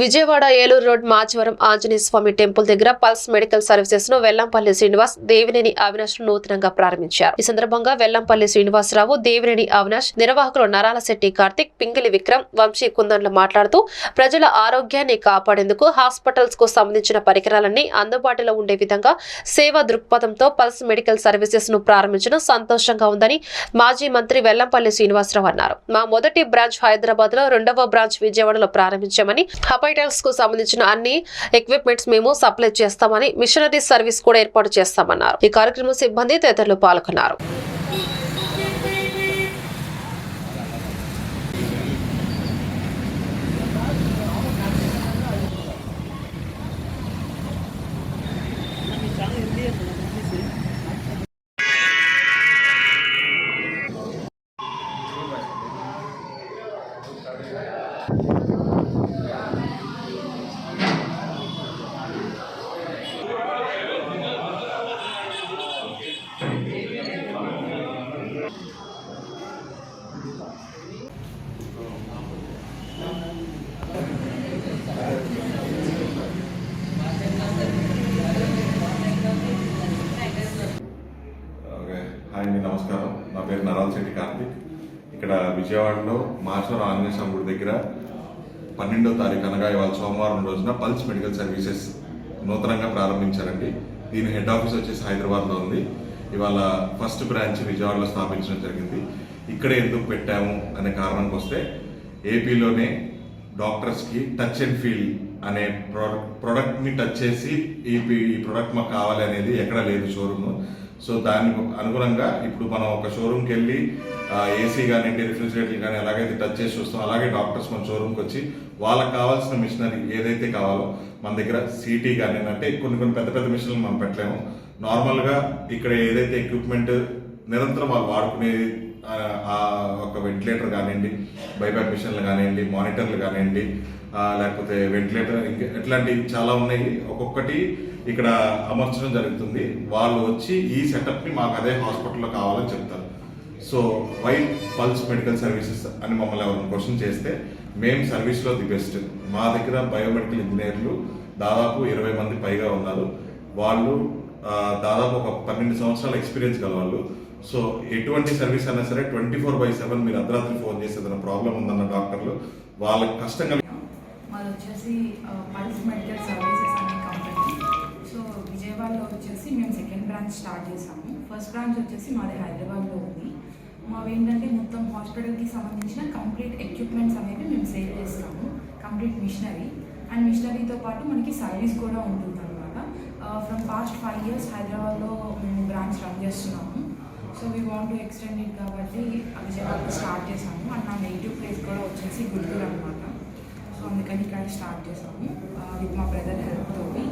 Vijayawada Eluru road Machavaram Anjaneya Swamy temple దగ్గర pulse medical సర్వీసెస్ను వెల్లంపల్లి శ్రీనివాస్ దేవినేని అవినాష్ నూతనంగా ప్రారంభించారు. ఈ సందర్భంగా వెల్లంపల్లి శ్రీనివాసరావు దేవినేని అవినాష్ నిర్వాహకులు నరాల శెట్టి కార్తిక్ పింగిలి విక్రమ్ వంశీ కుందన్లు మాట్లాడుతూ ప్రజల ఆరోగ్యాన్ని కాపాడేందుకు హాస్పిటల్స్కు సంబంధించిన పరికరాలన్నీ అందుబాటులో ఉండే విధంగా సేవా దృక్పథంతో పల్స్ మెడికల్ సర్వీసెస్ను ప్రారంభించడం సంతోషంగా ఉందని మాజీ మంత్రి వెల్లంపల్లి శ్రీనివాసరావు అన్నారు. మా మొదటి బ్రాంచ్ హైదరాబాద్లో రెండవ బ్రాంచ్ విజయవాడలో ప్రారంభించామని హెపటైటిల్స్కు సంబంధించిన అన్ని ఎక్విప్మెంట్స్ మేము సప్లై చేస్తామని మిషనరీ సర్వీస్ కూడా ఏర్పాటు చేస్తామన్నారు. ఈ కార్యక్రమం సిబ్బంది తదితరులు పాల్గొన్నారు. సిటీ నరాల్ ఇక్కడ విజయవాడలో మాచవరం ఆంజనేయ స్వామి గుడి దగ్గర పన్నెండో తారీఖు అనగా ఇవాళ సోమవారం రోజున పల్స్ మెడికల్ సర్వీసెస్ నూతనంగా ప్రారంభించారండి. దీని హెడ్ ఆఫీస్ వచ్చేసి హైదరాబాద్లో ఉంది. ఇవాళ ఫస్ట్ బ్రాంచ్ విజయవాడలో స్థాపించడం జరిగింది. ఇక్కడే ఎందుకు పెట్టాము అనే కారణంకి వస్తే ఏపీలోనే డాక్టర్స్కి టచ్ అండ్ ఫీల్ అనే ప్రోడక్ట్ ప్రోడక్ట్ని టచ్ చేసి ఈ ఈ ప్రోడక్ట్ మాకు కావాలి అనేది ఎక్కడ లేదు షోరూమ్ సో దానికి అనుగుణంగా ఇప్పుడు మనం ఒక షోరూమ్కి వెళ్ళి ఏసీ కానివ్వండి రిఫ్రిజిరేటర్ కానీ ఎలాగైతే టచ్ చేసి చూస్తాం అలాగే డాక్టర్స్ మన షోరూమ్కి వచ్చి వాళ్ళకి కావాల్సిన మిషనరీ ఏదైతే కావాలో మన దగ్గర సిటీ కానీ అంటే కొన్ని కొన్ని పెద్ద పెద్ద మిషన్లు మనం పెట్టలేము. నార్మల్గా ఇక్కడ ఏదైతే ఎక్విప్మెంట్ నిరంతరం వాళ్ళు వాడుకునేది ఆ, ఒక వెంటిలేటర్ కానివ్వండి బైబ్యాక్ మిషన్లు కానివ్వండి మానిటర్లు కానివ్వండి లేకపోతే వెంటిలేటర్ ఇంకా ఇట్లాంటివి చాలా ఉన్నాయి. ఒక్కొక్కటి ఇక్కడ అమర్చడం జరుగుతుంది. వాళ్ళు వచ్చి ఈ సెటప్ని మాకు అదే హాస్పిటల్లో కావాలని చెప్తారు. So why Pulse Medical Services అని మమ్మల్ని ఎవరైనా క్వశ్చన్ చేస్తే మేము సర్వీస్లో ది బెస్ట్ మా దగ్గర బయోమెడికల్ ఇంజనీర్లు దాదాపు ఇరవై మంది పైగా ఉన్నారు. వాళ్ళు దాదాపు ఒక పన్నెండు సంవత్సరాల ఎక్స్పీరియన్స్ గల వాళ్ళు సో ఎటువంటి సర్వీస్ అయినా సరే ట్వంటీ ఫోర్ బై సెవెన్ మీరు అర్ధరాత్రి ఫోన్ చేసి ఏదైనా ప్రాబ్లం ఉందన్న డాక్టర్లు వాళ్ళకి కష్టంగా మాది వచ్చేసి పల్స్ మెడికల్ సర్వీసెస్ అనే కంపెనీ. సో విజయవాడలో వచ్చేసి మేము సెకండ్ బ్రాంచ్ స్టార్ట్ చేసాము. ఫస్ట్ బ్రాంచ్ వచ్చేసి మాది హైదరాబాద్లో ఉంది. మావి ఏంటంటే మొత్తం హాస్పిటల్కి సంబంధించిన కంప్లీట్ ఎక్విప్మెంట్స్ అనేవి మేము సేల్ చేస్తాము. Complete machinery. అండ్ మిషనరీతో పాటు మనకి సర్వీస్ కూడా ఉంటుంది అనమాట ఫ్రమ్ పాస్ట్ ఫైవ్ ఇయర్స్ హైదరాబాద్లో మేము బ్రాంచ్ రన్ చేస్తున్నాము. So we want to extend it కాబట్టి విజయవాడలో స్టార్ట్ చేసాము అండ్ నా నెగిటివ్ ప్లేస్ కూడా వచ్చేసి గుంటూరు అనమాట సో అందుకని ఇక్కడ స్టార్ట్ చేసాము విత్ మా బ్రదర్ హెల్ప్ తోటి.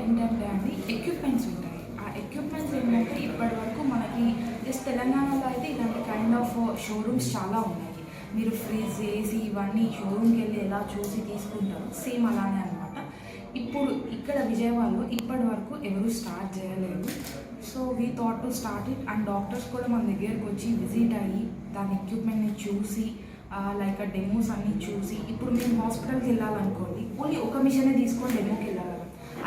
ఏంటంటే అండి ఎక్విప్మెంట్స్ ఉంటాయి. ఆ ఎక్విప్మెంట్స్ ఏంటంటే ఇప్పటి వరకు మనకి జస్ట్ తెలంగాణలో అయితే ఇలాంటి కైండ్ ఆఫ్ షోరూమ్స్ చాలా ఉన్నాయి. మీరు ఫ్రిడ్జ్ ఏసీ ఇవన్నీ షోరూమ్కి వెళ్ళి ఎలా చూసి తీసుకుంటారు సేమ్ అలానే ఇప్పుడు ఇక్కడ విజయవాడలో ఇప్పటి వరకు ఎవరు స్టార్ట్ చేయలేదు. So we thought to start it and doctors కూడా మన దగ్గరకు వచ్చి విజిట్ అయ్యి దాని ఎక్విప్మెంట్ని చూసి లైక్ ఆ డెమోస్ అన్నీ చూసి ఇప్పుడు మేము హాస్పిటల్కి వెళ్ళాలనుకోండి ఓన్లీ ఒక మిషనే తీసుకొని డెమోకి వెళ్ళాలి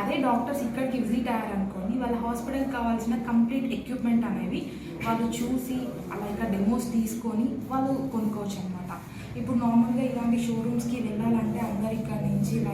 అదే డాక్టర్స్ ఇక్కడికి విజిట్ అయ్యారనుకోండి వాళ్ళ హాస్పిటల్కి కావాల్సిన కంప్లీట్ ఎక్విప్మెంట్ అనేవి వాళ్ళు చూసి లైక్ ఆ డెమోస్ తీసుకొని వాళ్ళు కొనుక్కోవచ్చు అనమాట ఇప్పుడు నార్మల్గా ఇలాంటి షోరూమ్స్కి వెళ్ళాలంటే అందరికీ నుంచి లైఫ్